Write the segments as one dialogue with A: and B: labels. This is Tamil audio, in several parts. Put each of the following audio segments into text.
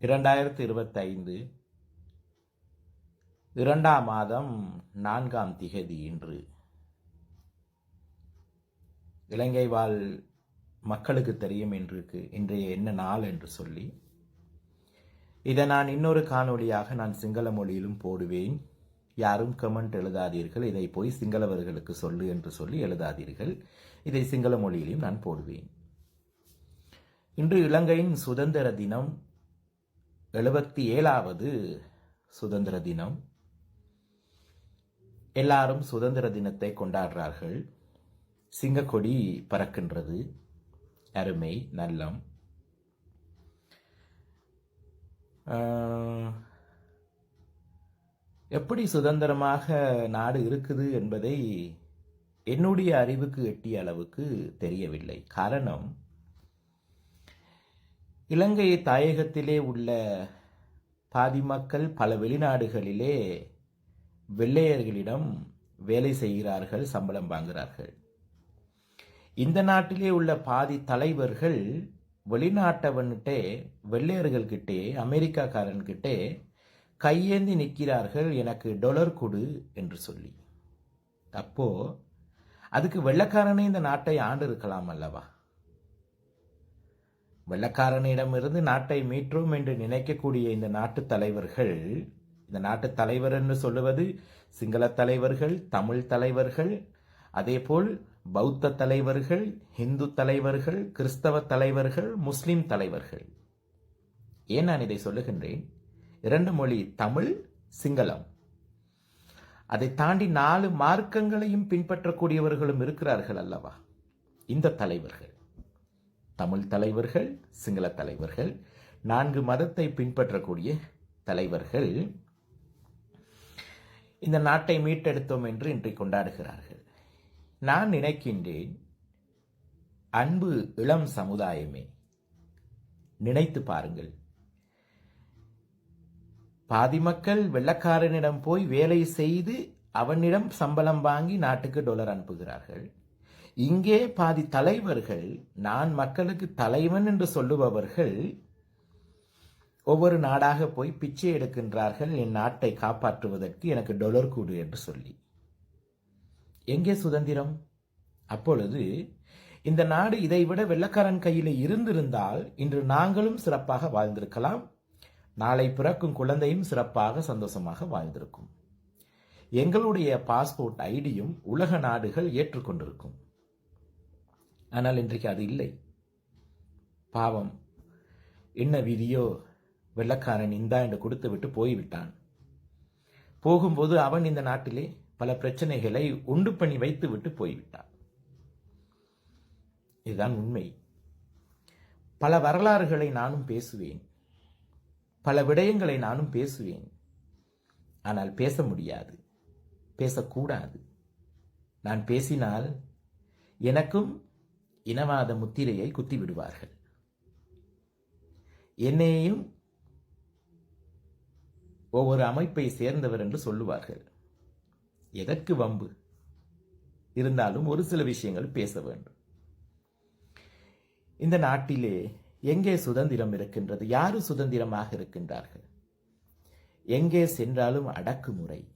A: இரண்டாயிரத்தி இருபத்தைந்து இரண்டாம் மாதம் நான்காம் திகதி இன்று இலங்கை வாழ் மக்களுக்கு தெரியும் இன்றைக்கு இன்றைய என்ன நாள் என்று சொல்லி இதை நான் இன்னொரு காணொளியாக நான் சிங்கள மொழியிலும் போடுவேன். யாரும் கமெண்ட் எழுதாதீர்கள் இதை போய் சிங்களவர்களுக்கு சொல்லு என்று சொல்லி எழுதாதீர்கள். இதை சிங்கள மொழியிலும் நான் போடுவேன். இன்று இலங்கையின் சுதந்திர தினம் எழுபத்தி ஏழாவது சுதந்திர தினம். எல்லாரும் சுதந்திர தினத்தை கொண்டாடுறார்கள். சிங்கக்கொடி பறக்கின்றது. அருமை நல்லம். எப்படி சுதந்திரமாக நாடு இருக்குது என்பதை என்னுடைய அறிவுக்கு எட்டிய அளவுக்கு தெரியவில்லை. காரணம் இலங்கை தாயகத்திலே உள்ள பாதி மக்கள் பல வெளிநாடுகளிலே வெள்ளையர்களிடம் வேலை செய்கிறார்கள் சம்பளம் வாங்குகிறார்கள். இந்த நாட்டிலே உள்ள பாதி தலைவர்கள் வெளிநாட்டவன்கிட்டே வெள்ளையர்கள்கிட்டே அமெரிக்காக்காரன்கிட்டே கையேந்தி நிற்கிறார்கள் எனக்கு டொலர் கொடு என்று சொல்லி. அப்போ அதுக்கு வெள்ளக்காரனே இந்த நாட்டை ஆண்டு இருக்கலாம் அல்லவா? வெள்ளக்காரனிடமிருந்து நாட்டை மீட்டோம் என்று நினைக்கக்கூடிய இந்த நாட்டு தலைவர்கள் இந்த நாட்டு தலைவர் என்று சொல்லுவது சிங்கள தலைவர்கள் தமிழ் தலைவர்கள் அதேபோல் பௌத்த தலைவர்கள் இந்து தலைவர்கள் கிறிஸ்தவ தலைவர்கள் முஸ்லிம் தலைவர்கள். ஏன் நான் இதை சொல்லுகின்றேன்? இரண்டு மொழி தமிழ் சிங்களம். அதை தாண்டி நாலு மார்க்கங்களையும் பின்பற்றக்கூடியவர்களும் இருக்கிறார்கள் அல்லவா? இந்த தலைவர்கள். தமிழ் தலைவர்கள் சிங்கள தலைவர்கள் நான்கு மதத்தை பின்பற்றக்கூடிய தலைவர்கள் இந்த நாட்டை மீட்டெடுத்தோம் என்று இன்றை கொண்டாடுகிறார்கள். நான் நினைக்கின்றேன் அன்பு இளம் சமுதாயமே நினைத்து பாருங்கள். பாதி மக்கள் வெள்ளக்காரனிடம் போய் வேலை செய்து அவனிடம் சம்பளம் வாங்கி நாட்டுக்கு டொலர் அனுப்புகிறார்கள். இங்கே பாதி தலைவர்கள் நான் மக்களுக்கு தலைவன் என்று சொல்லுபவர்கள் ஒவ்வொரு நாடாக போய் பிச்சை எடுக்கின்றார்கள் என் நாட்டை காப்பாற்றுவதற்கு எனக்கு டொலர் கூடு என்று சொல்லி. எங்கே சுதந்திரம்? அப்பொழுது இந்த நாடு இதைவிட வெள்ளக்காரன் கையில் இருந்திருந்தால் இன்று நாங்களும் சிறப்பாக வாழ்ந்திருக்கலாம். நாளை பிறக்கும் குழந்தையும் சிறப்பாக சந்தோஷமாக வாழ்ந்திருக்கும். எங்களுடைய பாஸ்போர்ட் ஐடியும் உலக நாடுகள் ஏற்றுக்கொண்டிருக்கும். ஆனால் இன்றைக்கு அது இல்லை. பாவம். என்ன விதியோ வெள்ளக்காரன் இந்தா என்று கொடுத்து விட்டு போய்விட்டான். போகும்போது அவன் இந்த நாட்டிலே பல பிரச்சனைகளை உண்டு பண்ணி வைத்து விட்டு போய்விட்டான். இதுதான் உண்மை. பல வரலாறுகளை நானும் பேசுவேன். பல விடயங்களை நானும் பேசுவேன். ஆனால் பேச முடியாது. பேசக்கூடாது. நான் பேசினால் எனக்கும் இனவாத முத்திரையை குத்தி விடுவார்கள். என்னையும் ஒவ்வொரு அமைப்பை சேர்ந்தவர் என்று சொல்லுவார்கள். எதற்கு வம்பு? இருந்தாலும் ஒரு சில விஷயங்கள் பேச வேண்டும். இந்த நாட்டிலே எங்கே சுதந்திரம் இருக்கின்றது? யாரு சுதந்திரமாக இருக்கின்றார்கள்? எங்கே சென்றாலும் அடக்குமுறை.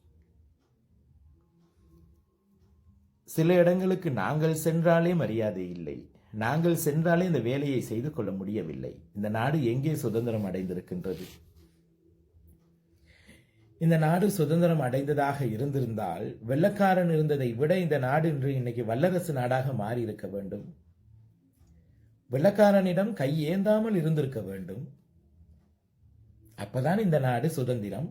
A: சில இடங்களுக்கு நாங்கள் சென்றாலே மரியாதை இல்லை. நாங்கள் சென்றாலே இந்த வேலையை செய்து கொள்ள முடியவில்லை. இந்த நாடு எங்கே சுதந்திரம் அடைந்திருக்கின்றது? இந்த நாடு சுதந்திரம் அடைந்ததாக இருந்திருந்தால் வெள்ளக்காரன் இருந்ததை விட இந்த நாடு இன்று இன்னைக்கு வல்லரசு நாடாக மாறி இருக்க வேண்டும். வெள்ளக்காரனிடம் கை ஏந்தாமல் இருந்திருக்க வேண்டும். அப்பதான் இந்த நாடு சுதந்திரம்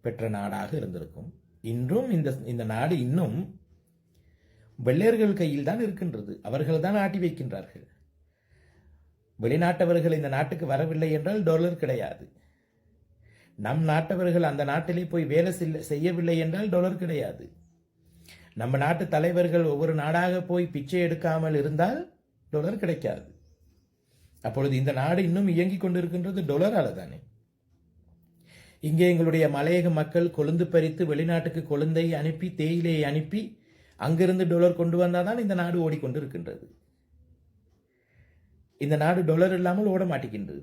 A: பெற்ற நாடாக இருந்திருக்கும். இன்றும் இந்த இந்த நாடு இன்னும் வெள்ளையர்கள் கையில் தான் இருக்கின்றது. அவர்கள் தான் ஆட்டி வைக்கின்றார்கள். வெளிநாட்டவர்கள் இந்த நாட்டுக்கு வரவில்லை என்றால் டாலர் கிடையாது. நம் நாட்டவர்கள் அந்த நாட்டிலே போய் வேலை செல்ல- செய்யவில்லை என்றால் டாலர் கிடையாது. நம்ம நாட்டு தலைவர்கள் ஒவ்வொரு நாடாக போய் பிச்சை எடுக்காமல் இருந்தால் டாலர் கிடைக்காது. அப்பொழுது இந்த நாடு இன்னும் இயங்கிக் கொண்டிருக்கின்றது டொலரால தானே இங்கே எங்களுடைய மலையக மக்கள் கொழுந்து பறித்து வெளிநாட்டுக்கு கொழுந்தை அனுப்பி தேயிலையை அனுப்பி அங்கிருந்து டொலர் கொண்டு வந்தால் தான் இந்த நாடு ஓடிக்கொண்டு இருக்கின்றது இந்த நாடு டொலர் இல்லாமல் ஓட மாட்டேங்கின்றது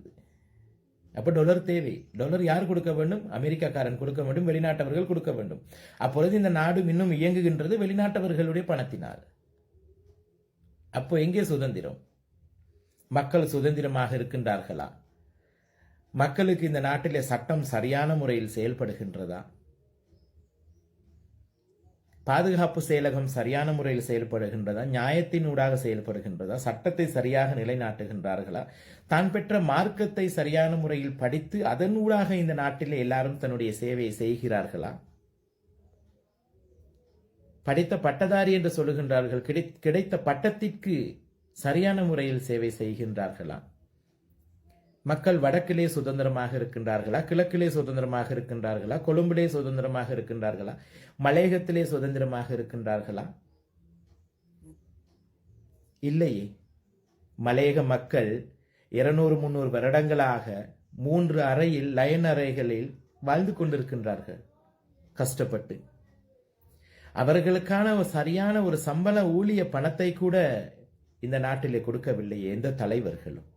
A: அப்போ டொலர் தேவை. டொலர் யார் கொடுக்க வேண்டும்? அமெரிக்காக்காரன் கொடுக்க வேண்டும் வெளிநாட்டவர்கள் கொடுக்க வேண்டும். அப்பொழுது இந்த நாடு இன்னும் இயங்குகின்றது வெளிநாட்டவர்களுடைய பணத்தினால். அப்போ எங்கே சுதந்திரம்? மக்கள் சுதந்திரமாக இருக்கின்றார்களா? மக்களுக்கு இந்த நாட்டிலே சட்டம் சரியான முறையில் செயல்படுகின்றதா? பாதுகாப்பு செயலகம் சரியான முறையில் செயல்படுகின்றதா? நியாயத்தின் ஊடாக செயல்படுகின்றதா? சட்டத்தை சரியாக நிலைநாட்டுகின்றார்களா? தான் பெற்ற மார்க்கத்தை சரியான முறையில் படித்து அதன் ஊடாக இந்த நாட்டில் எல்லாரும் தன்னுடைய சேவையை செய்கிறார்களா? படித்த பட்டதாரி என்று சொல்லுகின்றார்கள். கிடைத்த பட்டத்திற்கு சரியான முறையில் சேவை செய்கின்றார்களா? மக்கள் வடக்கிலே சுதந்திரமாக இருக்கின்றார்களா கிழக்கிலே சுதந்திரமாக இருக்கின்றார்களா கொழும்பிலே சுதந்திரமாக இருக்கின்றார்களா மலையகத்திலே சுதந்திரமாக இருக்கின்றார்களா? இல்லையே. மலையக மக்கள் இருநூறு முந்நூறு வருடங்களாக மூன்று அறையில் லயன் அறைகளில் வாழ்ந்து கொண்டிருக்கின்றார்கள். கஷ்டப்பட்டு. அவர்களுக்கான ஒரு சரியான ஒரு சம்பள ஊழிய பணத்தை கூட இந்த நாட்டிலே கொடுக்கவில்லையே எந்த தலைவர்களும்.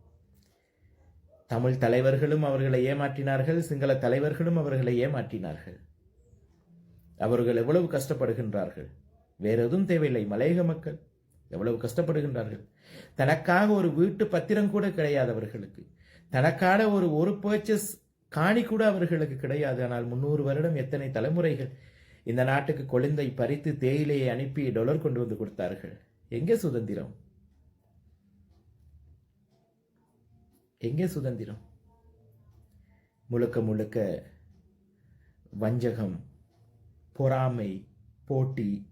A: தமிழ் தலைவர்களும் அவர்களை ஏமாற்றினார்கள் சிங்கள தலைவர்களும் அவர்களை ஏமாற்றினார்கள். அவர்கள் எவ்வளவு கஷ்டப்படுகின்றார்கள்? வேற எதுவும் தேவையில்லை மலையக மக்கள் எவ்வளவு கஷ்டப்படுகின்றார்கள்? தனக்காக ஒரு வீட்டு பத்திரம் கூட கிடையாது அவர்களுக்கு. தனக்கான ஒரு ஒரு பர்ச்சஸ் காணி கூட அவர்களுக்கு கிடையாது. ஆனால் முன்னூறு வருடம் எத்தனை தலைமுறைகள் இந்த நாட்டுக்கு கொழுந்தை பறித்து தேயிலையை அனுப்பி டொலர் கொண்டு வந்து கொடுத்தார்கள்? எங்கே சுதந்திரம்? எங்கே சுதந்திரம்? முழுக்க முழுக்க வஞ்சகம் பொறாமை போட்டி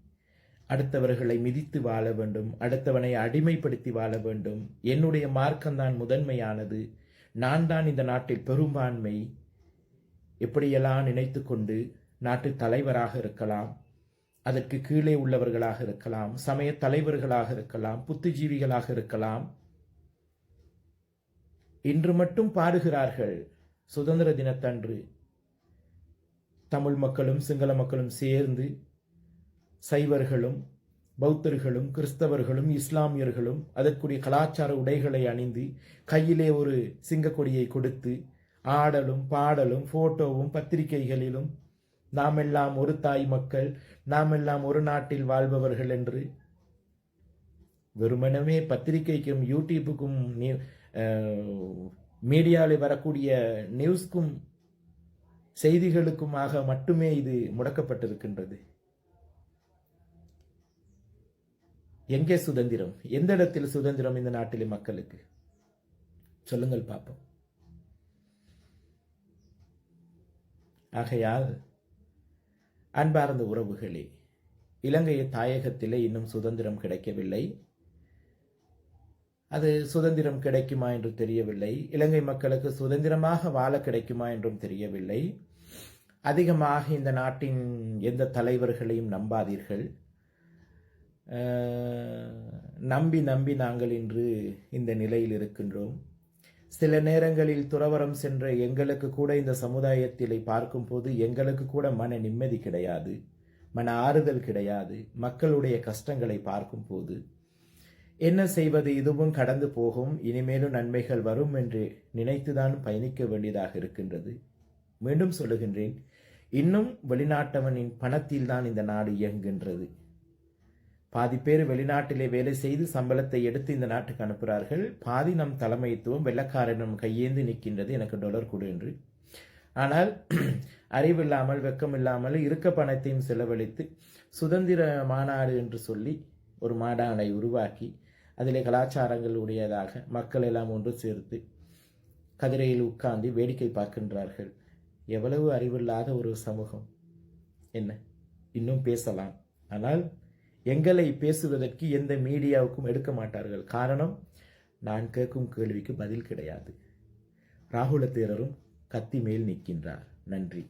A: அடுத்தவர்களை மிதித்து வாழ வேண்டும் அடுத்தவனை அடிமைப்படுத்தி வாழ வேண்டும். என்னுடைய மார்க்கம்தான் முதன்மையானது. நான் தான் இந்த நாட்டில் பெரும்பான்மை. எப்படியெல்லாம் நினைத்து கொண்டு நாட்டு தலைவராக இருக்கலாம் அதற்கு கீழே உள்ளவர்களாக இருக்கலாம் சமய தலைவர்களாக இருக்கலாம் புத்திஜீவிகளாக இருக்கலாம் இன்று மட்டும் பாடுகிறார்கள். சுதந்திர தினத்தன்று தமிழ் மக்களும் சிங்கள மக்களும் சேர்ந்து சைவர்களும் பௌத்தர்களும் கிறிஸ்தவர்களும் இஸ்லாமியர்களும் அதற்குரிய கலாச்சார உடைகளை அணிந்து கையிலே ஒரு சிங்கக்கொடியை கொடுத்து ஆடலும் பாடலும் போட்டோவும் பத்திரிகைகளிலும் நாம் எல்லாம் ஒரு தாய் மக்கள் நாம் எல்லாம் ஒரு நாட்டில் வாழ்பவர்கள் என்று வெறுமனமே பத்திரிகைக்கும் யூடியூப்புக்கும் மீடியாவில் வரக்கூடிய நியூஸ்க்கும் செய்திகளுக்குமாக மட்டுமே இது முடக்கப்பட்டிருக்கின்றது. எங்கே சுதந்திரம்? எந்த இடத்தில் சுதந்திரம் இந்த நாட்டிலே மக்களுக்கு? சொல்லுங்கள் பார்ப்போம். ஆகையால் அன்பார்ந்த உறவுகளே இலங்கை தாயகத்திலே இன்னும் சுதந்திரம் கிடைக்கவில்லை. அது சுதந்திரம் கிடைக்குமா என்று தெரியவில்லை. இலங்கை மக்களுக்கு சுதந்திரமாக வாழ கிடைக்குமா என்றும் தெரியவில்லை. அதிகமாக இந்த நாட்டின் எந்த தலைவர்களையும் நம்பாதீர்கள். நம்பி நம்பி நாங்கள் இன்று இந்த நிலையில் இருக்கின்றோம். சில நேரங்களில் துறவரம் சென்ற எங்களுக்கு கூட இந்த சமுதாயத்திலே பார்க்கும்போது எங்களுக்கு கூட மன நிம்மதி கிடையாது. மன ஆறுதல் கிடையாது. மக்களுடைய கஷ்டங்களை பார்க்கும்போது என்ன செய்வது இதுவும் கடந்து போகும் இனிமேலும் நன்மைகள் வரும் என்று நினைத்துதான் பயணிக்க வேண்டியதாக இருக்கின்றது. மீண்டும் சொல்லுகின்றேன் இன்னும் வெளிநாட்டவனின் பணத்தில் தான் இந்த நாடு இயங்குகின்றது. பாதி பேர் வெளிநாட்டிலே வேலை செய்து சம்பளத்தை எடுத்து இந்த நாட்டுக்கு அனுப்புகிறார்கள். பாதி நம் தலைமைத்துவம் வெள்ளக்காரனும் கையேந்து நிற்கின்றது எனக்கு டொலர் கொடு என்று. ஆனால் அறிவில்லாமல் வெக்கமில்லாமல் இருக்க பணத்தையும் செலவழித்து சுதந்திர மாநாடு என்று சொல்லி ஒரு மாடானை உருவாக்கி அதிலே கலாச்சாரங்கள் உடையதாக மக்கள் எல்லாம் ஒன்று சேர்த்து கதிரையில் உட்கார்ந்து வேடிக்கை பார்க்கின்றார்கள். எவ்வளவு அறிவில்லாத ஒரு சமூகம். என்ன? இன்னும் பேசலாம். ஆனால் எங்களை பேசுவதற்கு எந்த மீடியாவுக்கும் எடுக்க மாட்டார்கள். காரணம் நான் கேட்கும் கேள்விக்கு பதில் கிடையாது. ராகுல தேரரும் கத்தி மேல் நிற்கின்றார். நன்றி.